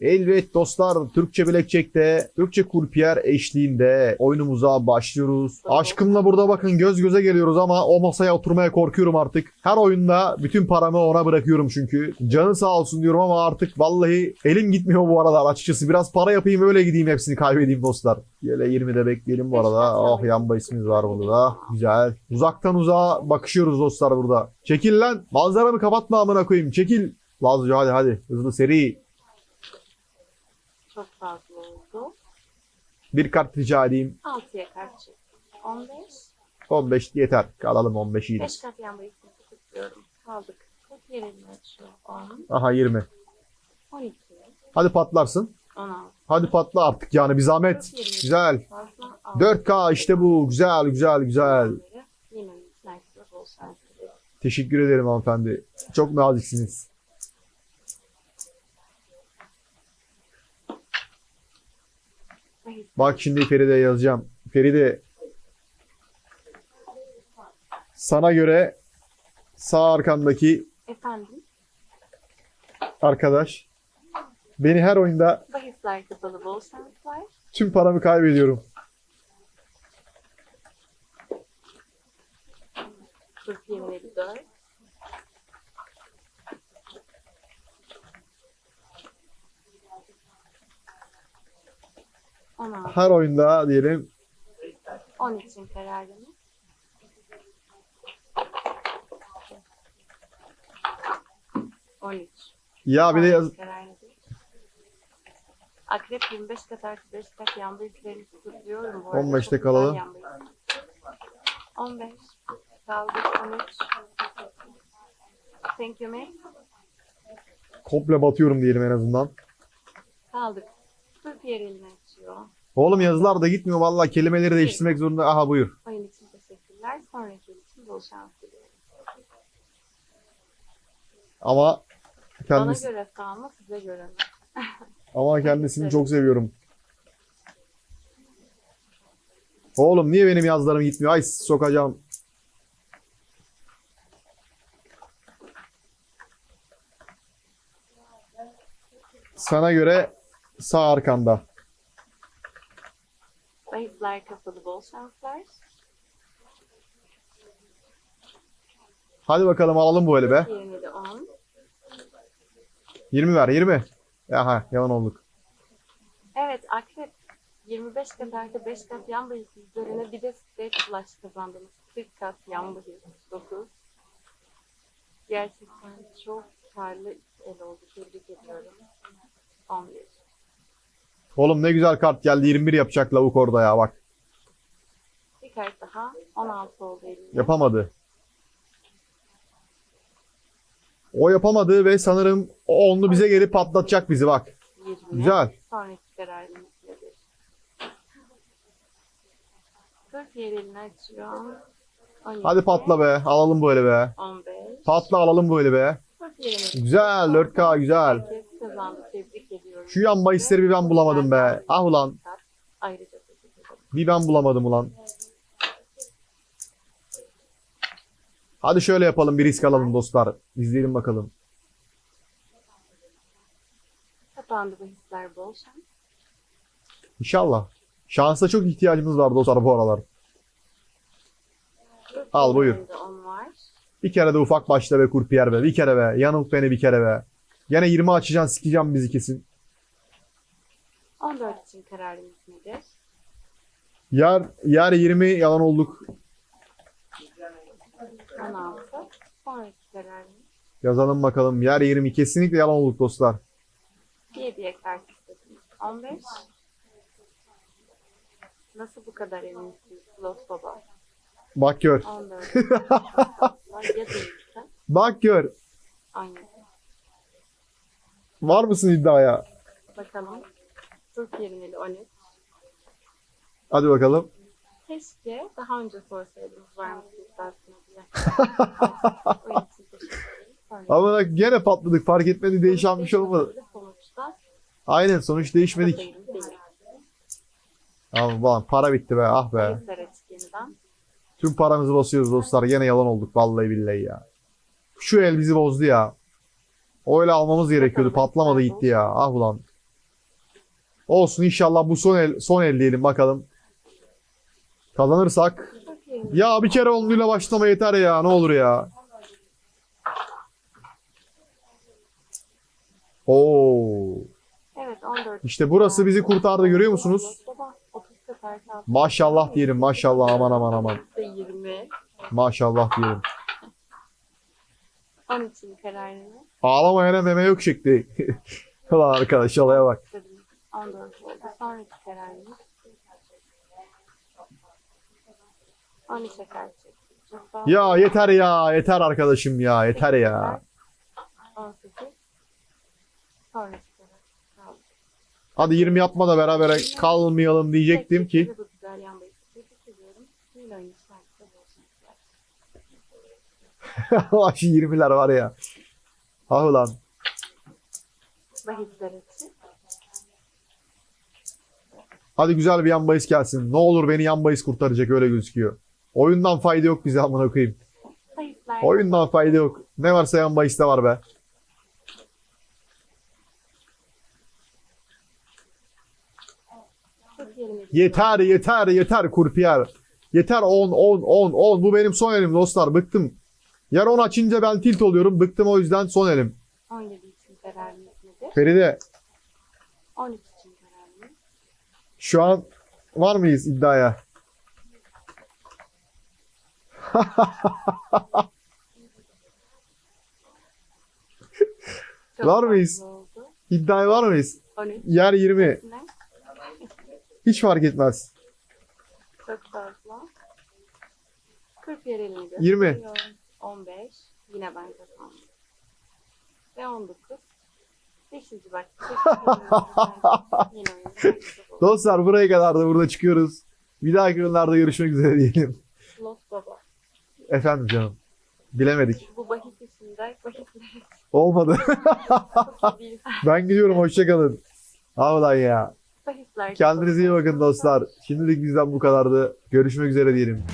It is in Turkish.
Elbet dostlar Türkçe Bilekçek'te Türkçe Kurpiyer eşliğinde oyunumuza başlıyoruz. Aşkımla burada bakın göz göze geliyoruz ama o masaya oturmaya korkuyorum artık. Her oyunda bütün paramı ona bırakıyorum çünkü. Canı sağ olsun diyorum ama artık vallahi elim gitmiyor bu aralar açıkçası. Biraz para yapayım öyle gideyim hepsini kaybedeyim dostlar. Yele 20'de bekleyelim bu arada. Oh yamba ismimiz var burada da. Güzel. Uzaktan uzağa bakışıyoruz dostlar burada. Çekil lan. Manzaramı kapatma amına koyayım. Çekil. Lazcı hadi hadi. Hızlı seri. Çok fazla oldu. Bir kart rica edeyim. 6'ya kart çek. 15. 15 yeter. Kalalım 15 iyi. 5 kat yan bayısını tutuyorum. Kaldık. Tek yerini açıyor. 10. Aha 20. 12. Hadi patlarsın. 16. Hadi patla artık yani bir zahmet. Güzel. Fazla. 4K işte bu. Güzel güzel güzel. Yine. Teşekkür ederim hanımefendi. Çok naziksiniz. Bak şimdi Feride yazacağım. Feride sana göre sağ arkandaki Efendim. arkadaş beni her oyunda Bahisler kapalı bol şanslar. tüm paramı kaybediyorum. Kırk yirmi dört. On altı. Her oyunda diyelim On için kararını. On üç. ya bir de yaz Kararını değil. Akrep 25 kat artı 5 kat yanda yüklerini tutuyorum. Bu arada 15'te çok güzel kalalım. yanda yük. 15. Kaldık 13. Thank you mate. komple batıyorum diyelim en azından. Kaldık. Türk yer elini açıyor. Oğlum yazılar da gitmiyor vallahi kelimeleri değiştirmek zorunda. Aha buyur. Oyun için teşekkürler. Sonraki için bol şans diliyorum. Ama Bana kendisi göre sağ mı size göre mi? ama kendisini çok seviyorum. Oğlum niye benim yazılarım gitmiyor? Ay sokacağım. Sana göre sağ arkanda. Bahisler kapalı bol şanslar. Hadi bakalım alalım bu eli be. 20'de 10. 20 ver 20. Aha yalan olduk. Evet akrep 25 kat artı 5 kat yan bahis üzerine bir de state flash kazandınız. 40 kat yan bahis 9. Gerçekten çok karlı el oldu. Tebrik ediyorum. 11. Oğlum ne güzel kart geldi. 21 yapacak lavuk orada ya bak. Bir kart daha 16 oldu elimde. Yapamadı. O yapamadı ve sanırım o onlu bize geri patlatacak bizi bak. 20. Güzel. Sonraki kararımız nedir? 40 yer elini açıyor. 12. Hadi patla be. Alalım eli be. 15. Patla alalım eli be. 40 yerini Güzel 4K güzel. Kazandı. Tebrik ediyorum. Şu yan bahisleri bir ben bulamadım be. Ah ulan. Ayrıca. Bir ben bulamadım ulan. Hadi şöyle yapalım bir risk alalım dostlar. İzleyelim bakalım. Kapandı bahisler bol şans. İnşallah. Şansa çok ihtiyacımız var dostlar bu aralar. Al, buyur. Elinde 10 var. Bir kere de ufak başla be kurpiyer be. Bir kere be. Yanılt beni bir kere be. Gene 20 açacaksın sikeceğim bizi kesin. 14 için kararınız nedir? Yer, yer 20 yalan olduk. 16. Sonraki kararınız. Yazalım bakalım. Yer 20 kesinlikle yalan olduk dostlar. 7'ye kart istediniz. 15. Nasıl bu kadar eminsiniz Los Baba? Bak gör. 14. ya değilse? Bak gör. Aynen. Var mısın iddiaya? Bakalım. Türk yerine 13. Hadi bakalım. Keşke daha önce sorsaydınız var mısınız iddiasına diye. Oyun için teşekkür ederim. Sonraki- Ama bak gene patladık. Fark etmedi. Değişen bir şey olmadı. Sonuçta Aynen sonuç değişmedik. değil, değil. Ama para bitti be. Ah be. Bahisler açık yeniden. Tüm paramızı basıyoruz dostlar. Gene yalan olduk. Vallahi billahi ya. Şu el bizi bozdu ya. O öyle almamız gerekiyordu. Patlamadı gitti ya. Ah ulan. Olsun inşallah bu son el, son el diyelim bakalım. Kazanırsak. Ya bir kere onluyla başlama yeter ya ne olur ya. Oo. Evet 14. İşte burası bizi kurtardı görüyor musunuz? Baba 30 sefer kaldı. Maşallah diyelim maşallah aman aman aman. 20. Maşallah diyelim. 13. kararını Ağlamayana meme yok şekli. Ulan arkadaş olaya bak. istedim. 14 oldu. Sonraki kararını 13'e karşı çektim. Çok daha Ya yeter ya yeter arkadaşım ya yeter ya. 18. Sonraki karar. Hadi 20 yapma da berabere kalmayalım diyecektim ki. Güzel yan bayısı. Ediyorum oyun şarkıda bol şanslar. Ulan Şu 20'ler var ya. Ah ulan. Hadi güzel bir yan bahis gelsin. Ne olur beni yan bahis kurtaracak öyle gözüküyor. Oyundan fayda yok bize amına koyayım. Oyundan fayda yok. Ne varsa yan bahiste var be. Yeter yeter yeter kurpiyer. Yeter 10 10 10 10 bu benim son elim dostlar bıktım. Yer 10 açınca ben tilt oluyorum bıktım o yüzden son elim. 17 için kararınız nedir? Feride 13 için kararınız. şu an var mıyız iddiaya? Çok Var mıyız? fazla Oldu. İddiaya var mıyız? 13 Yer 20. ne? Hiç fark etmez. Çok fazla. 40 yer elini 20. gösteriyor. 15. Yine ben kazandım. Ve 19. 5. bak. Dostlar buraya kadar da burada çıkıyoruz. Bir dahaki yıllarda görüşmek üzere diyelim. Los Baba. Efendim canım. Bilemedik. Bu bahis içinde bahisler Olmadı. ben gidiyorum hoşçakalın. Havadan ya. Bahisler Kendinize iyi bakın dostlar. Şimdilik bizden bu kadardı. Görüşmek üzere diyelim.